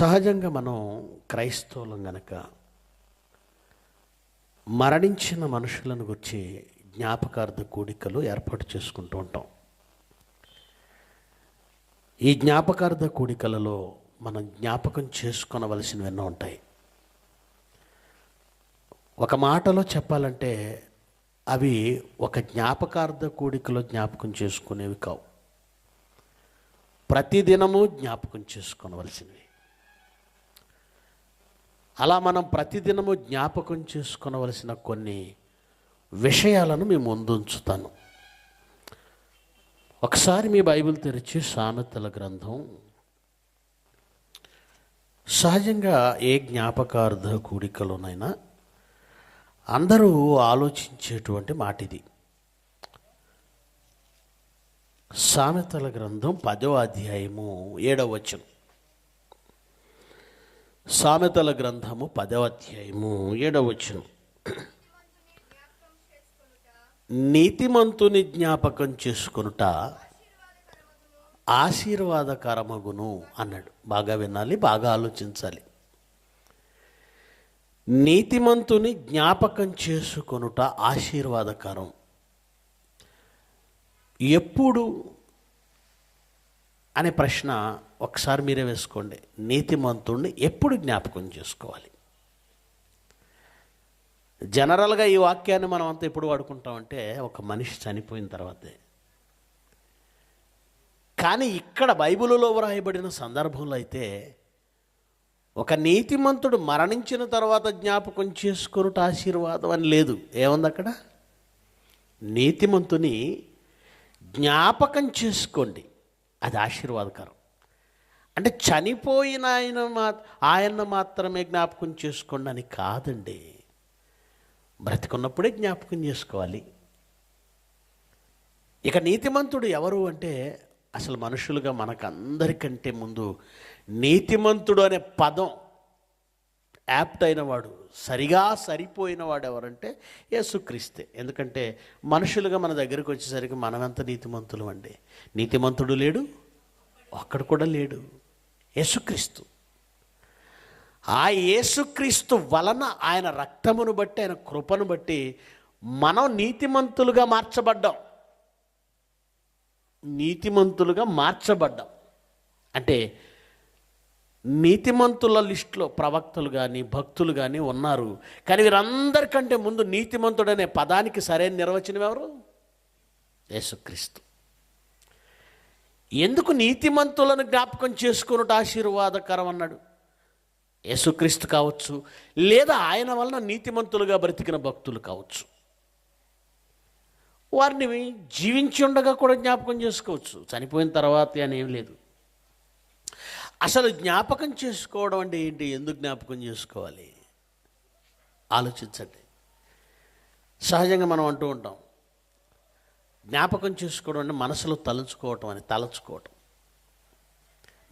సహజంగా మనం క్రైస్తవులం గనక మరణించిన మనుషులను గురించి జ్ఞాపకార్థ కూడికలు ఏర్పాటు చేసుకుంటూ ఉంటాం. ఈ జ్ఞాపకార్థ కూడికలలో మనం జ్ఞాపకం చేసుకొనవలసినవి ఎన్నో ఉంటాయి. ఒక మాటలో చెప్పాలంటే అవి ఒక జ్ఞాపకార్థ కూడికలో జ్ఞాపకం చేసుకునేవి కావు. ప్రతిదినము జ్ఞాపకం చేసుకోవలసినవి అలా మనం ప్రతిదినము జ్ఞాపకం చేసుకునవలసిన కొన్ని విషయాలను మేము ముందుంచుతాను. ఒకసారి మీ బైబిల్ తెరిచి సామెతల గ్రంథం. సహజంగా ఏ జ్ఞాపకార్థ కూడికలోనైనా అందరూ ఆలోచించేటువంటి మాట ఇది సామెతల గ్రంథం పదో అధ్యాయము ఏడవ వచనం. సామెతల గ్రంథము పదవ అధ్యాయము ఏడవ నీతిమంతుని జ్ఞాపకం చేసుకొనుట ఆశీర్వాదకరమగును అన్నాడు. బాగా వినాలి బాగా ఆలోచించాలి. నీతిమంతుని జ్ఞాపకం చేసుకొనుట ఆశీర్వాదకరం. ఎప్పుడు అనే ప్రశ్న ఒకసారి మీరే వేసుకోండి. నీతిమంతుణ్ణి ఎప్పుడు జ్ఞాపకం చేసుకోవాలి? జనరల్గా ఈ వాక్యాన్ని మనం అంతా ఎప్పుడు వాడుకుంటామంటే ఒక మనిషి చనిపోయిన తర్వాతే. కానీ ఇక్కడ బైబిల్లో వ్రాయబడిన సందర్భంలో అయితే ఒక నీతిమంతుడు మరణించిన తర్వాత జ్ఞాపకం చేసుకున్నట ఆశీర్వాదం అని లేదు. ఏముంది అక్కడ? నీతిమంతుని జ్ఞాపకం చేసుకోండి. అది ఆశీర్వాదకరం. అంటే చనిపోయిన ఆయన మా ఆయన్ను మాత్రమే జ్ఞాపకం చేసుకోండి అని కాదండి. బ్రతికున్నప్పుడే జ్ఞాపకం చేసుకోవాలి. ఇక నీతిమంతుడు ఎవరు అంటే అసలు మనుషులుగా మనకందరికంటే ముందు నీతిమంతుడు అనే పదం యాప్ట్ అయినవాడు సరిగా సరిపోయినవాడు ఎవరంటే యేసుక్రీస్తే. ఎందుకంటే మనుషులుగా మన దగ్గరికి వచ్చేసరికి మనమెంత నీతిమంతులు అండి నీతిమంతుడు లేడు ఒక్కడు కూడా లేడు. యేసుక్రీస్తు. ఆ యేసుక్రీస్తు వలన ఆయన రక్తమును బట్టి ఆయన కృపను బట్టి మనం నీతిమంతులుగా మార్చబడ్డాం. నీతిమంతులుగా మార్చబడ్డాం. అంటే నీతిమంతుల లిస్టులో ప్రవక్తలు కానీ భక్తులు కానీ ఉన్నారు. కానీ వీరందరికంటే ముందు నీతిమంతుడు అనే పదానికి సరైన నిర్వచనం ఎవరు? యేసుక్రీస్తు. ఎందుకు నీతిమంతులను జ్ఞాపకం చేసుకున్నట్టు ఆశీర్వాదకరం అన్నాడు యేసుక్రీస్తు కావచ్చు లేదా ఆయన వలన నీతిమంతులుగా బ్రతికిన భక్తులు కావచ్చు. వారిని జీవించి ఉండగా కూడా జ్ఞాపకం చేసుకోవచ్చు. చనిపోయిన తర్వాత అని ఏం లేదు. అసలు జ్ఞాపకం చేసుకోవడం అంటే ఏంటి? ఎందుకు జ్ఞాపకం చేసుకోవాలి? ఆలోచించండి. సహజంగా మనం అంటూ ఉంటాం జ్ఞాపకం చేసుకోవడం అంటే మనసులో తలుచుకోవటం అని తలచుకోవటం.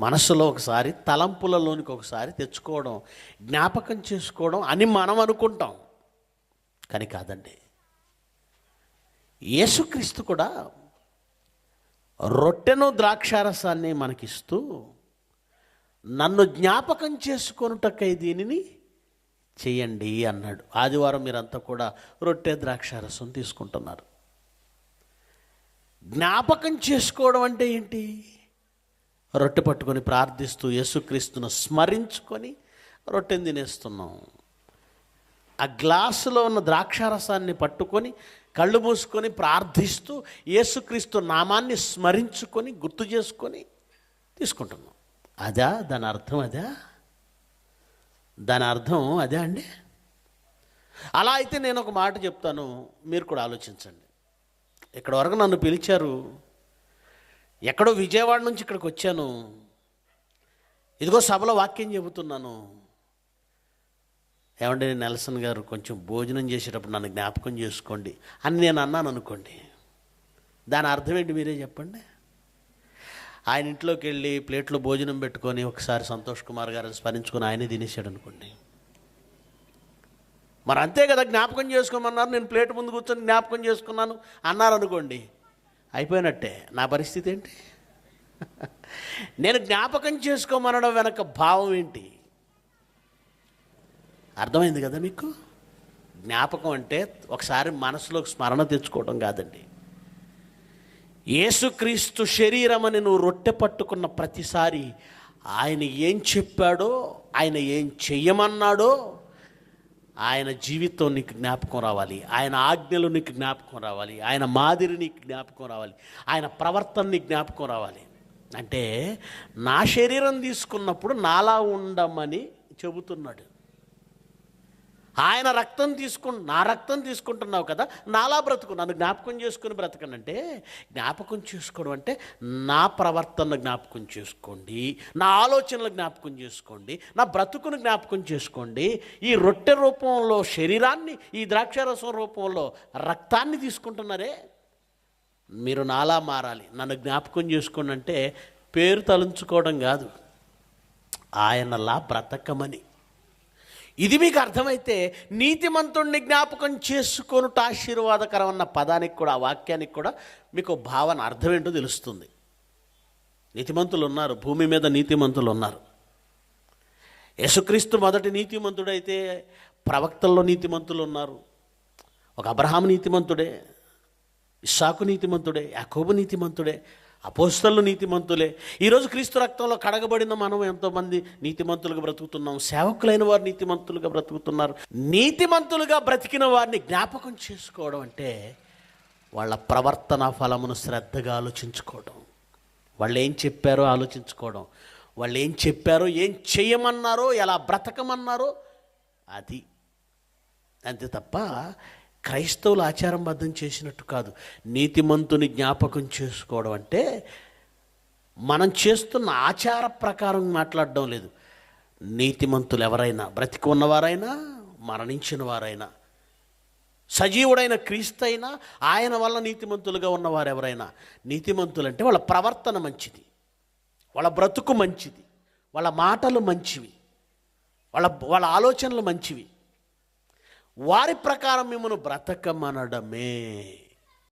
మనసులో ఒకసారి తలంపులలోనికి ఒకసారి తెచ్చుకోవడం జ్ఞాపకం చేసుకోవడం అని మనం అనుకుంటాం. కానీ కాదండి. యేసుక్రీస్తు కూడా రొట్టెను ద్రాక్షారసాన్ని మనకిస్తూ నన్ను జ్ఞాపకం చేసుకొనుటకై దీనిని చేయండి అన్నాడు. ఆదివారం మీరంతా కూడా రొట్టె ద్రాక్షారసం తీసుకుంటున్నారు. జ్ఞాపకం చేసుకోవడం అంటే ఏంటి? రొట్టె పట్టుకొని ప్రార్థిస్తూ యేసుక్రీస్తును స్మరించుకొని రొట్టెని తినేస్తున్నాం. ఆ గ్లాసులో ఉన్న ద్రాక్షారసాన్ని పట్టుకొని కళ్ళు మూసుకొని ప్రార్థిస్తూ యేసుక్రీస్తు నామాన్ని స్మరించుకొని గుర్తు చేసుకొని తీసుకుంటున్నాం. అదా? దాని అర్థం అదా? దాని అర్థం అదే అండి? అలా అయితే నేను ఒక మాట చెప్తాను. మీరు కూడా ఆలోచించండి. ఇక్కడ వరకు నన్ను పిలిచారు. ఎక్కడో విజయవాడ నుంచి ఇక్కడికి వచ్చాను. ఇదిగో సభలో వాక్యం చెబుతున్నాను. ఏమంటే నెల్సన్ గారు కొంచెం భోజనం చేసేటప్పుడు నన్ను జ్ఞాపకం చేసుకోండి అని నేను అన్నాను అనుకోండి. దాని అర్థం ఏంటి మీరే చెప్పండి? ఆయన ఇంట్లోకి వెళ్ళి ప్లేట్లో భోజనం పెట్టుకొని ఒకసారి సంతోష్ కుమార్ గారిని స్మరించుకొని ఆయనే తినేసాడు అనుకోండి. మరి అంతే కదా జ్ఞాపకం చేసుకోమన్నారు నేను ప్లేట్ ముందు కూర్చొని జ్ఞాపకం చేసుకున్నాను అన్నారు అనుకోండి. అయిపోయినట్టే. నా పరిస్థితి ఏంటి? నేను జ్ఞాపకం చేసుకోమనడం వెనక భావం ఏంటి? అర్థమైంది కదా మీకు? జ్ఞాపకం అంటే ఒకసారి మనసులో స్మరణ తెచ్చుకోవడం కాదండి. యేసుక్రీస్తు శరీరం అని నువ్వు రొట్టె పట్టుకున్న ప్రతిసారి ఆయన ఏం చెప్పాడో ఆయన ఏం చెయ్యమన్నాడో ఆయన జీవితం నీకు జ్ఞాపకం రావాలి. ఆయన ఆజ్ఞలు నీకు జ్ఞాపకం రావాలి. ఆయన మాదిరి నీకు జ్ఞాపకం రావాలి. ఆయన ప్రవర్తన నీకు జ్ఞాపకం రావాలి. అంటే నా శరీరం తీసుకున్నప్పుడు నాలా ఉండమని చెబుతున్నాడు. ఆయన రక్తం తీసుకు నా రక్తం తీసుకుంటున్నావు కదా నాలా బ్రతుకు నన్ను జ్ఞాపకం చేసుకుని బ్రతకనంటే జ్ఞాపకం చేసుకోవడం అంటే నా ప్రవర్తన జ్ఞాపకం చేసుకోండి నా ఆలోచనలు జ్ఞాపకం చేసుకోండి నా బ్రతుకును జ్ఞాపకం చేసుకోండి. ఈ రొట్టె రూపంలో శరీరాన్ని ఈ ద్రాక్షారసం రూపంలో రక్తాన్ని తీసుకుంటున్నారే. మీరు నాలా మారాలి. నన్ను జ్ఞాపకం చేసుకోండి అంటే పేరు తలంచుకోవడం కాదు. ఆయనలా బ్రతకమని. ఇది మీకు అర్థమైతే నీతిమంతుణ్ణి జ్ఞాపకం చేసుకొనుట ఆశీర్వాదకరం అన్న పదానికి కూడా ఆ వాక్యానికి కూడా మీకు భావన అర్థం ఏంటో తెలుస్తుంది. నీతిమంతులు ఉన్నారు భూమి మీద నీతిమంతులు ఉన్నారు యేసుక్రీస్తు మొదటి నీతిమంతుడైతే ప్రవక్తల్లో నీతిమంతులు ఉన్నారు ఒక అబ్రహాం నీతిమంతుడే ఇస్సాకు నీతిమంతుడే యాకోబు నీతిమంతుడే అపోస్తలు నీతిమంతులే. ఈరోజు క్రీస్తు రక్తంలో కడగబడిన మనం ఎంతోమంది నీతిమంతులుగా బ్రతుకుతున్నాం. సేవకులైన వారు నీతిమంతులుగా బ్రతుకుతున్నారు. నీతిమంతులుగా బ్రతికిన వారిని జ్ఞాపకం చేసుకోవడం అంటే వాళ్ళ ప్రవర్తన ఫలమును శ్రద్ధగా ఆలోచించుకోవడం. వాళ్ళు ఏం చెప్పారో ఆలోచించుకోవడం. వాళ్ళు ఏం చెప్పారో ఏం చేయమన్నారో ఎలా బ్రతకమన్నారో అది. అంతే తప్ప క్రైస్తవులు ఆచారంబద్ధం చేసినట్టు కాదు. నీతిమంతుని జ్ఞాపకం చేసుకోవడం అంటే మనం చేస్తున్న ఆచార ప్రకారం మాట్లాడడం లేదు. నీతిమంతులు ఎవరైనా బ్రతికి ఉన్నవారైనా మరణించిన వారైనా సజీవుడైన క్రీస్తు అయినా ఆయన వల్ల నీతిమంతులుగా ఉన్నవారు ఎవరైనా నీతిమంతులు అంటే వాళ్ళ ప్రవర్తన మంచిది. వాళ్ళ బ్రతుకు మంచిది. వాళ్ళ మాటలు మంచివి. వాళ్ళ వాళ్ళ ఆలోచనలు మంచివి. వారి ప్రకారం మిమ్మల్ని బ్రతకమనడమే.